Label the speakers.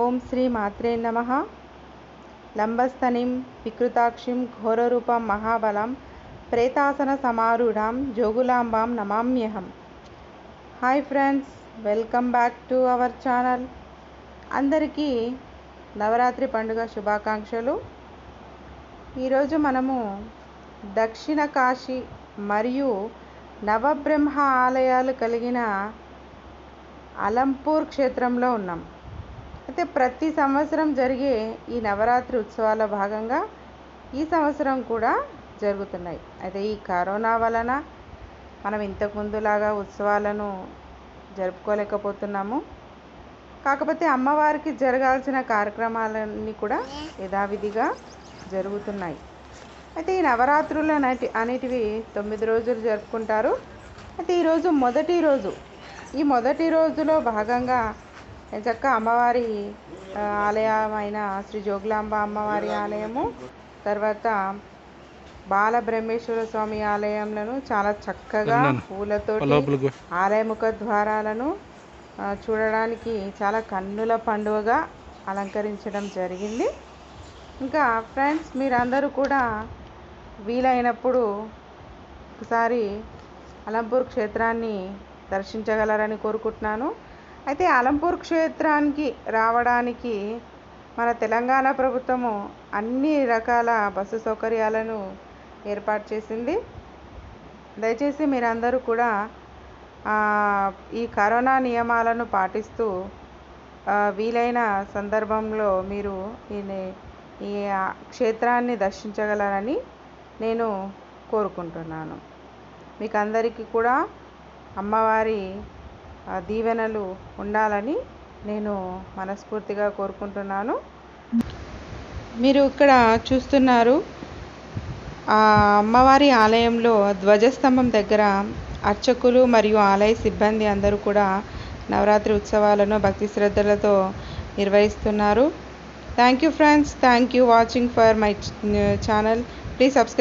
Speaker 1: ఓం శ్రీ మాత్రే నమ. లంబస్థనిం వికృతాక్షిం ఘోరరూపం మహాబలం ప్రేతాసన సమారూఢాం జోగులాంబాం నమామ్యహం. Hi friends welcome back to our channel. అందరికీ నవరాత్రి పండుగ శుభాకాంక్షలు. ఈరోజు మనము దక్షిణ కాశీ మరియు నవబ్రహ్మ ఆలయాలు కలిగిన అలంపూర్ క్షేత్రంలో ఉన్నాం. అయితే ప్రతి సంవత్సరం జరిగే ఈ నవరాత్రి ఉత్సవాల భాగంగా ఈ సంవత్సరం కూడా జరుగుతున్నాయి. అయితే ఈ కరోనా వలన మనం ఇంతకుముందులాగా ఉత్సవాలను జరుపుకోలేకపోతున్నాము. కాకపోతే అమ్మవారికి జరగాల్సిన కార్యక్రమాలన్నీ కూడా యథావిధిగా జరుగుతున్నాయి. అయితే ఈ నవరాత్రులు అనేటి అనేటివి తొమ్మిది రోజులు జరుపుకుంటారు. అయితే ఈరోజు మొదటి రోజు ఈ మొదటి రోజులో భాగంగా చక్క అమ్మవారి ఆలయమైన శ్రీ జోగులాంబ అమ్మవారి ఆలయము తర్వాత బాల బ్రహ్మేశ్వర స్వామి ఆలయంలను చాలా చక్కగా పూలతో
Speaker 2: లోపలికి
Speaker 1: ఆలయ ముఖ ద్వారాలను చూడడానికి చాలా కన్నుల పండుగగా అలంకరించడం జరిగింది. ఇంకా ఫ్రెండ్స్ మీరందరూ కూడా వీలైనప్పుడు ఒకసారి అలంపూర్ క్షేత్రాన్ని దర్శించగలరని కోరుకుంటున్నాను. అయితే అలంపూర్ క్షేత్రానికి రావడానికి మన తెలంగాణ ప్రభుత్వము అన్ని రకాల బస్సు సౌకర్యాలను ఏర్పాటు చేసింది. దయచేసి మీరందరూ కూడా ఈ కరోనా నియమాలను పాటిస్తూ వీలైన సందర్భంలో మీరు ఈ ఈ క్షేత్రాన్ని దర్శించగలరని నేను కోరుకుంటున్నాను. మీకు అందరికీ కూడా అమ్మవారి దీవెనలు ఉండాలని నేను మనస్ఫూర్తిగా కోరుకుంటున్నాను. మీరు ఇక్కడ చూస్తున్నారు ఆ అమ్మవారి ఆలయంలో ధ్వజస్తంభం దగ్గర అర్చకులు మరియు ఆలయ సిబ్బంది అందరూ కూడా నవరాత్రి ఉత్సవాలను భక్తి శ్రద్ధలతో నిర్వహిస్తున్నారు. Thank you friends thank you watching for my channel please subscribe